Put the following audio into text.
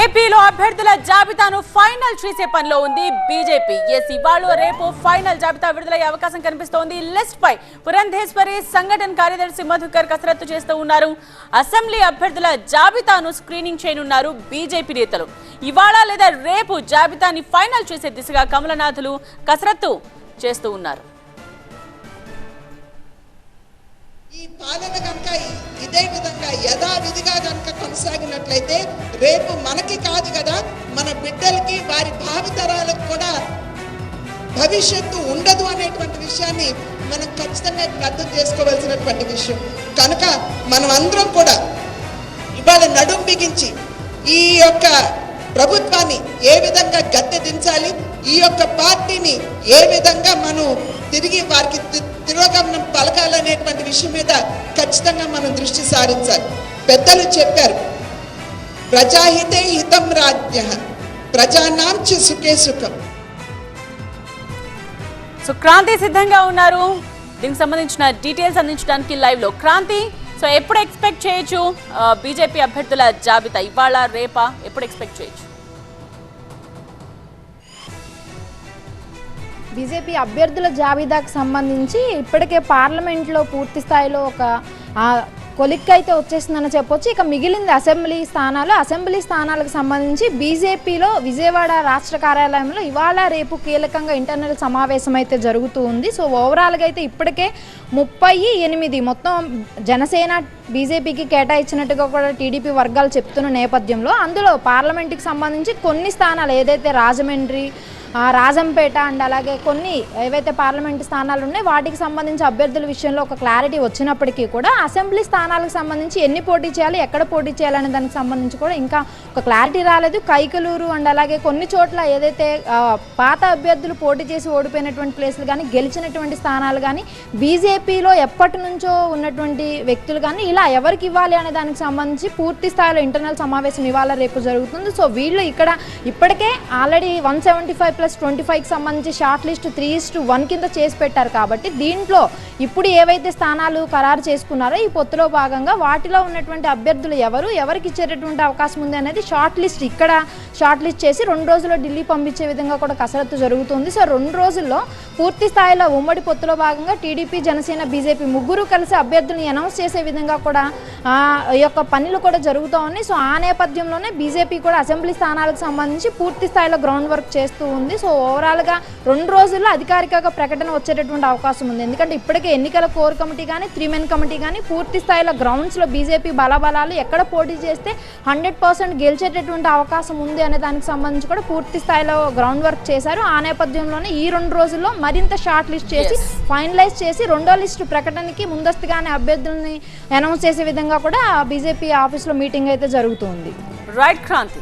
ఏపీలో అభ్యర్థుల జాబితాను ఫైనల్ చేసే పనిలో ఉంది బీజేపీ. ఎస్ ఇవాళ రేపు ఫైనల్ జాబితా విడుదలయ్యే అవకాశం కనిపిస్తోంది. లిస్ట్ పై పురంధేశ్వరి సంఘటన కార్యదర్శి మధుకర్ కసరత్తు చేస్తూ ఉన్నారు. అసెంబ్లీ అభ్యర్థుల జాబితాను స్క్రీనింగ్ చేయనున్నారు బీజేపీ నేతలు. ఇవాళ లేదా రేపు జాబితాని ఫైనల్ చేసే దిశగా కమలనాథులు కసరత్తు చేస్తూ ఉన్నారు. ఈ పాలన ఇదే విధంగా యథావిధిగా కనుక కొనసాగినట్లయితే రేపు మనకి కాదు కదా మన బిడ్డలకి వారి భావితరాలకు కూడా భవిష్యత్తు ఉండదు అనేటువంటి విషయాన్ని మనం ఖచ్చితంగా అర్థం చేసుకోవాల్సినటువంటి విషయం. కనుక మనం అందరం కూడా ఇవాళ నడుం బిగించి ఈ యొక్క ప్రభుత్వాన్ని ఏ విధంగా గద్దె దించాలి? ఈ యొక్క పార్టీని ఏ విధంగా మనం తిరిగి వారికి తి- తిరోగమనం పలకాలనేటువంటి విషయం మీద ఖచ్చితంగా మనం దృష్టి సారించాలి. పెద్దలు చెప్పారు ప్రజాహితే హితం రాజ్య ప్రజానాం సుఖే సుఖం. సో క్రాంతి సిద్ధంగా ఉన్నారు. దీనికి సంబంధించిన డీటెయిల్స్ అందించడానికి లైవ్లో క్రాంతి సో ఎప్పుడు ఎక్స్పెక్ట్ చేయొచ్చు? బీజేపీ అభ్యర్థుల జాబితా ఇవాళ రేపా? ఎప్పుడు ఎక్స్పెక్ట్ చేయొచ్చు? బీజేపీ అభ్యర్థుల జాబితాకు సంబంధించి ఇప్పటికే పార్లమెంట్లో పూర్తి స్థాయిలో ఒక కొలిక్ అయితే వచ్చేసిందని చెప్పొచ్చు. ఇక మిగిలింది అసెంబ్లీ స్థానాలు. అసెంబ్లీ స్థానాలకు సంబంధించి బీజేపీలో విజయవాడ రాష్ట్ర కార్యాలయంలో ఇవాళ రేపు కీలకంగా ఇంటర్నల్ సమావేశం అయితే జరుగుతూ ఉంది. సో ఓవరాల్గా అయితే ఇప్పటికే ముప్పై ఎనిమిది మొత్తం జనసేన బీజేపీకి కేటాయించినట్టుగా కూడా టీడీపీ వర్గాలు చెప్తున్న నేపథ్యంలో అందులో పార్లమెంట్కి సంబంధించి కొన్ని స్థానాలు ఏదైతే రాజమండ్రి రాజంపేట అండ్ అలాగే కొన్ని ఏవైతే పార్లమెంట్ స్థానాలు ఉన్నాయో వాటికి సంబంధించి అభ్యర్థుల విషయంలో ఒక క్లారిటీ వచ్చినప్పటికీ కూడా అసెంబ్లీ స్థానాలకు సంబంధించి ఎన్ని పోటీ చేయాలి ఎక్కడ పోటీ చేయాలనే దానికి సంబంధించి కూడా ఇంకా ఒక క్లారిటీ రాలేదు. కైకలూరు అండ్ అలాగే కొన్ని చోట్ల ఏదైతే పాత అభ్యర్థులు పోటీ చేసి ఓడిపోయినటువంటి ప్లేసులు కానీ గెలిచినటువంటి స్థానాలు కానీ బీజేపీలో ఎప్పటి నుంచో ఉన్నటువంటి వ్యక్తులు కానీ ఇలా ఎవరికి ఇవ్వాలి అనే దానికి సంబంధించి పూర్తి స్థాయిలో ఇంటర్నల్ సమావేశం ఇవాళ రేపు జరుగుతుంది. సో వీళ్ళు ఇక్కడ ఇప్పటికే already one seventy five plus twenty ఫైవ్కి సంబంధించి short list three is one కింద చేసి పెట్టారు కాబట్టి దీంట్లో ఇప్పుడు ఏవైతే స్థానాలు ఖరారు చేసుకున్నారో ఈ పొత్తులో భాగంగా వాటిలో ఉన్నటువంటి అభ్యర్థులు ఎవరు ఎవరికి ఇచ్చేటటువంటి అవకాశం ఉంది అనేది షార్ట్ లిస్ట్ ఇక్కడ షార్ట్ లిస్ట్ చేసి రెండు రోజుల్లో ఢిల్లీ పంపించే విధంగా కూడా కసరత్తు జరుగుతుంది. సో రెండు రోజుల్లో పూర్తి స్థాయిలో ఉమ్మడి పొత్తులో భాగంగా టీడీపీ జనసేన బీజేపీ ముగ్గురు కలిసి అభ్యర్థులను అనౌన్స్ చేసే విధంగా కూడా ఈ యొక్క పనులు కూడా జరుగుతూ ఉన్నాయి. సో ఆ నేపథ్యంలోనే బీజేపీ కూడా అసెంబ్లీ స్థానాలకు సంబంధించి పూర్తి స్థాయిలో గ్రౌండ్ వర్క్ చేస్తూ ఉంది. సో ఓవరాల్గా రెండు రోజుల్లో అధికారికంగా ప్రకటన వచ్చేటటువంటి అవకాశం ఉంది. ఎందుకంటే ఇప్పటికే ఎన్నికల కోర్ కమిటీ కానీ త్రీ మెన్ కమిటీ కానీ పూర్తి స్థాయిలో గ్రౌండ్స్లో బీజేపీ బలబలాలు ఎక్కడ పోటీ చేస్తే హండ్రెడ్ పర్సెంట్ గెలిచేటటువంటి అవకాశం ఉంది అనే దానికి సంబంధించి కూడా పూర్తి స్థాయిలో గ్రౌండ్ వర్క్ చేశారు. ఆ నేపథ్యంలోనే ఈ రెండు రోజుల్లో మరింత షార్ట్ లిస్ట్ చేసి. ఫైనలైజ్ చేసి రెండో లిస్టు ప్రకటనకి ముందస్తుగానే అభ్యర్థుల్ని అనౌన్స్ చేసే విధంగా కూడా బీజేపీ ఆఫీస్లో మీటింగ్ అయితే జరుగుతుంది రైట్ క్రాంతి.